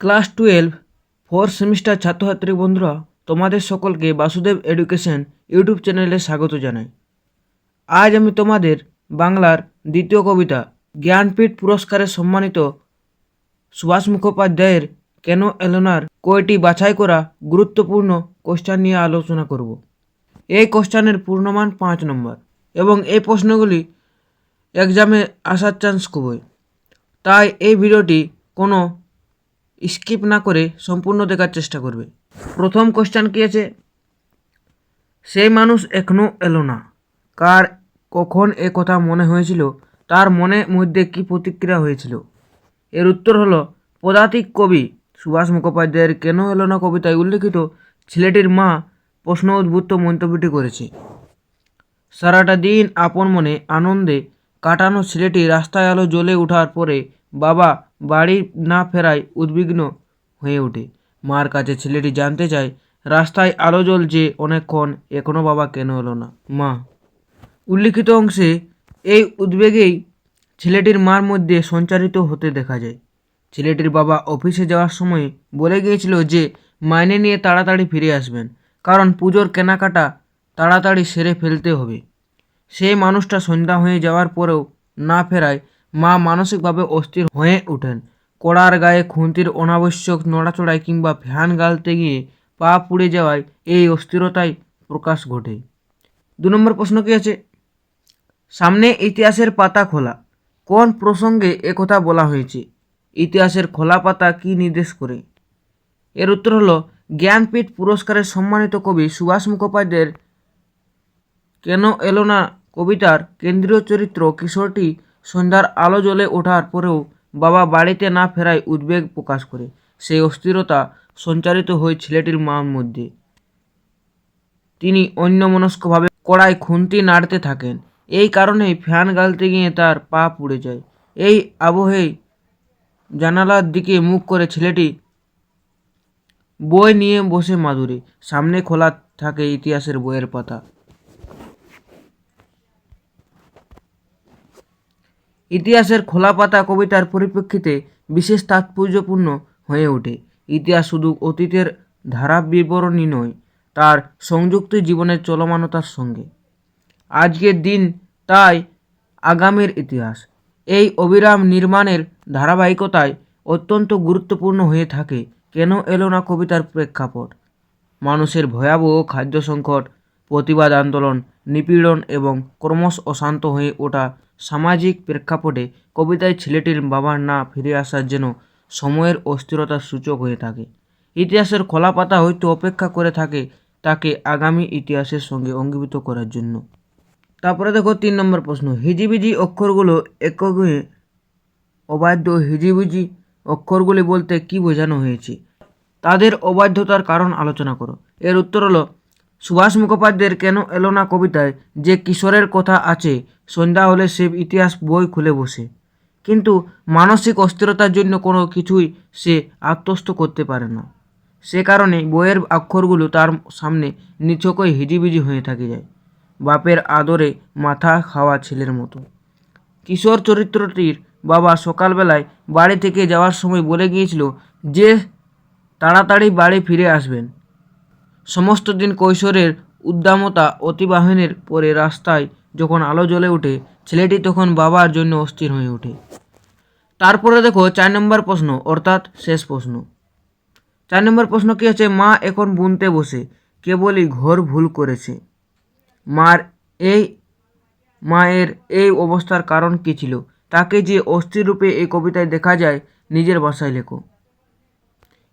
Class twelve four semester ছাত্রছাত্রী বন্ধুরা, তোমাদের সকলকে বাসুদেব এডুকেশন ইউটিউব চ্যানেলে স্বাগত জানাই। আজ আমি তোমাদের বাংলার দ্বিতীয় কবিতা জ্ঞানপীঠ পুরস্কারে সম্মানিত সুভাষ মুখোপাধ্যায়ের কেন এলোনার কয়টি বাছাই করা গুরুত্বপূর্ণ কোশ্চান নিয়ে আলোচনা করব। এই কোশ্চানের পূর্ণমান পাঁচ নম্বর এবং এই প্রশ্নগুলি এক্সামে আসার চান্স খুবই। তাই এই ভিডিওটি কোনো স্কিপ না করে সম্পূর্ণ দেখার চেষ্টা করবে। প্রথম কোশ্চেন কী আছে? সেই মানুষ এখনও এলো না। কার কখন এ কথা মনে হয়েছিল? তার মনে মধ্যে কি প্রতিক্রিয়া হয়েছিল? এর উত্তর হলো, পদাতিক কবি সুভাষ মুখোপাধ্যায়ের কেন এলো না কবিতায় উল্লেখিত ছেলেটির মা প্রশ্ন উদ্ভূত মন্তব্যটি করেছে। সারাটা দিন আপন মনে আনন্দে কাটানো ছেলেটি রাস্তায় আলো জ্বলে ওঠার পরে বাবা বাড়ি না ফেরায় উদ্বিগ্ন হয়ে ওঠে। মার কাছে ছেলেটি জানতে চায়, রাস্তায় আলো জ্বলছে অনেকক্ষণ এখনও বাবা কেন এলো না? মা, উল্লিখিত অংশে এই উদ্বেগেই ছেলেটির মার মধ্যে সঞ্চারিত হতে দেখা যায়। ছেলেটির বাবা অফিসে যাওয়ার সময় বলে গিয়েছিল যে, মাইনে নিয়ে তাড়াতাড়ি ফিরে আসবেন, কারণ পুজোর কেনাকাটা তাড়াতাড়ি সেরে ফেলতে হবে। সেই মানুষটা সন্ধ্যা হয়ে যাওয়ার পরেও না ফেরায় মা মানসিকভাবে অস্থির হয়ে ওঠেন। কড়ার গায়ে খুন্তির অনাবশ্যক নড়াচড়ায় কিংবা ফ্যান গালতে গিয়ে পা পুড়ে যাওয়ায় এই অস্থিরতায় প্রকাশ ঘটে। দু নম্বর প্রশ্ন কী আছে? সামনে ইতিহাসের পাতা খোলা। কোন প্রসঙ্গে একথা বলা হয়েছে? ইতিহাসের খোলা পাতা কি নির্দেশ করে? এর উত্তর হলো, জ্ঞানপীঠ পুরস্কারের সম্মানিত কবি সুভাষ মুখোপাধ্যায়ের কেন এলো না কবিতার কেন্দ্রীয় চরিত্র কিশোরটি সন্ধ্যার আলো জ্বলে ওঠার পরেও বাবা বাড়িতে না ফেরায় উদ্বেগ প্রকাশ করে। সেই অস্থিরতা সঞ্চারিত হয়ে ছেলেটির মার মধ্যে। তিনি অন্যমনস্কভাবে কড়ায় খুন্তি নাড়তে থাকেন। এই কারণেই ফ্যান গালতে গিয়ে তার পা পুড়ে যায়। এই আবহেই জানালার দিকে মুখ করে ছেলেটি বই নিয়ে বসে মাদুরে সামনে খোলা থাকে ইতিহাসের বইয়ের পাতা। ইতিহাসের খোলা পাতা কবিতার পরিপ্রেক্ষিতে বিশেষ তাৎপর্যপূর্ণ হয়ে ওঠে। ইতিহাস শুধু অতীতের ধারা বিবরণী নয়, তার সংযুক্ত জীবনের চলমানতার সঙ্গে। আজকের দিন তাই আগামীর ইতিহাস। এই অবিরাম নির্মাণের ধারাবাহিকতায় অত্যন্ত গুরুত্বপূর্ণ হয়ে থাকে কেন এলো না কবিতার প্রেক্ষাপট। মানুষের ভয়াবহ খাদ্য সংকট, প্রতিবাদ আন্দোলন, নিপীড়ন এবং ক্রমশ অশান্ত হয়ে ওঠা সামাজিক প্রেক্ষাপটে কবিতায় ছেলেটির বাবার না ফিরে আসার যেন সময়ের অস্থিরতার সূচক হয়ে থাকে। ইতিহাসের খোলা পাতা হয়তো অপেক্ষা করে থাকে তাকে আগামী ইতিহাসের সঙ্গে অঙ্গীভূত করার জন্য। তারপরে দেখো তিন নম্বর প্রশ্ন। হিজিবিজি অক্ষরগুলো এককে অবাধ্য হিজিবিজি অক্ষরগুলি বলতে কি বোঝানো হয়েছে? তাদের অবাধ্যতার কারণ আলোচনা করো। এর উত্তর হলো সুভাষ মুখোপাধ্যায়ের কেন এলো না কবিতায় যে কিশোরের কথা আছে, সন্ধ্যা হলে সে ইতিহাস বই খুলে বসে। কিন্তু মানসিক অস্থিরতার জন্য কোনো কিছুই সে আত্মস্থ করতে পারে না। সে কারণে বইয়ের অক্ষরগুলো তার সামনে নিছকই হিজিবিজি হয়ে থাকে যায়। বাপের আদরে মাথা খাওয়া ছেলের মতো। কিশোর চরিত্রটির বাবা সকালবেলায় বাড়ি থেকে যাওয়ার সময় বলে গিয়েছিল যে, তাড়াতাড়ি বাড়ি ফিরে আসবেন। সমস্ত দিন কৈশোরের উদ্দামতা অতিবাহনের পরে রাস্তায় যখন আলো জ্বলে ওঠে, ছেলেটি তখন বাবার জন্য অস্থির হয়ে ওঠে। তারপরে দেখো চার নম্বর প্রশ্ন, অর্থাৎ শেষ প্রশ্ন। চার নম্বর প্রশ্ন কী আছে? মা এখন বুনতে বসে, কেবলই ঘর ভুল করেছে। মার এই, মায়ের এই অবস্থার কারণ কী ছিল? তাকে যে অস্থির রূপে এই কবিতায় দেখা যায়, নিজের বাসায় লেখো।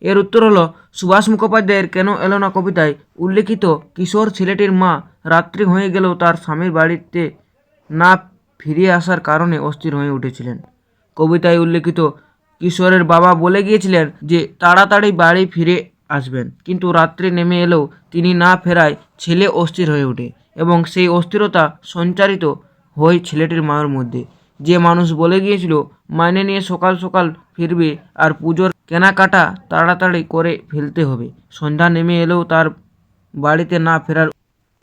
এর উত্তর হলো, সুভাষ মুখোপাধ্যায়ের কেন এলো না কবিতায়? উল্লেখিত, কিশোর ছেলেটির মা রাত্রি হয়ে গেলেও তার স্বামীর বাড়িতে না ফিরে আসার কারণে অস্থির হয়ে উঠেছিলেন। কবিতায় উল্লেখিত, কিশোরের বাবা বলে গিয়েছিলেন যে, তাড়াতাড়ি বাড়ি ফিরে আসবেন। কিন্তু রাত্রি নেমে এলেও তিনি না ফেরায় ছেলে অস্থির হয়ে ওঠে এবং সেই অস্থিরতা সঞ্চারিত হয় ছেলেটির মায়ের মধ্যে। যে মানুষ বলে গিয়েছিল, মাইনে নিয়ে সকাল সকাল ফিরবে আর পুজোর কেনাকাটা তাড়াতাড়ি করে ফেলতে হবে। সন্ধ্যা নেমে এলেও তার বাড়িতে না ফেরার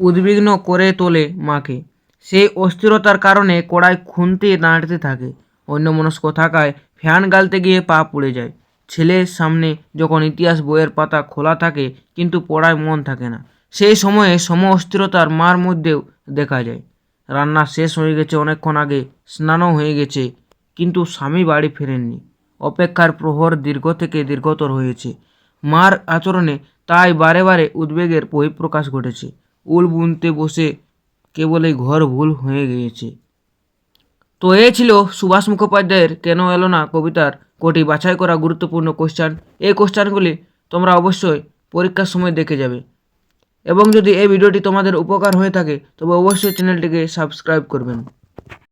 উদ্বিগ্ন করে তোলে মাকে। সেই অস্থিরতার কারণে কড়াই খুনতে নাড়তে থাকে। অন্যমনস্ক থাকায় ফ্যান গালতে গিয়ে পা পুড়ে যায়। ছেলের সামনে যখন ইতিহাস বইয়ের পাতা খোলা থাকে, কিন্তু পড়ায় মন থাকে না। সেই সময়ে সম অস্থিরতার মার মধ্যেও দেখা যায়। রান্না শেষ হয়ে গেছে অনেকক্ষণ আগে, স্নানও হয়ে গেছে, কিন্তু স্বামী বাড়ি ফেরেননি। অপেক্ষার প্রহর দীর্ঘ থেকে দীর্ঘতর হয়েছে। মার আচরণে তাই বারে বারে উদ্বেগের বহিঃপ্রকাশ ঘটেছে। উল বুনতে বসে কেবলই ঘর ভুল হয়ে গিয়েছে। তো এ ছিল সুভাষ মুখোপাধ্যায়ের কেন এলো না কবিতার কোটি বাছাই করা গুরুত্বপূর্ণ কোশ্চান এই কোশ্চানগুলি তোমরা অবশ্যই পরীক্ষার সময় দেখে যাবে। এবং যদি এই ভিডিওটি তোমাদের উপকার হয়ে থাকে, তবে অবশ্যই চ্যানেলটিকে সাবস্ক্রাইব করবেন।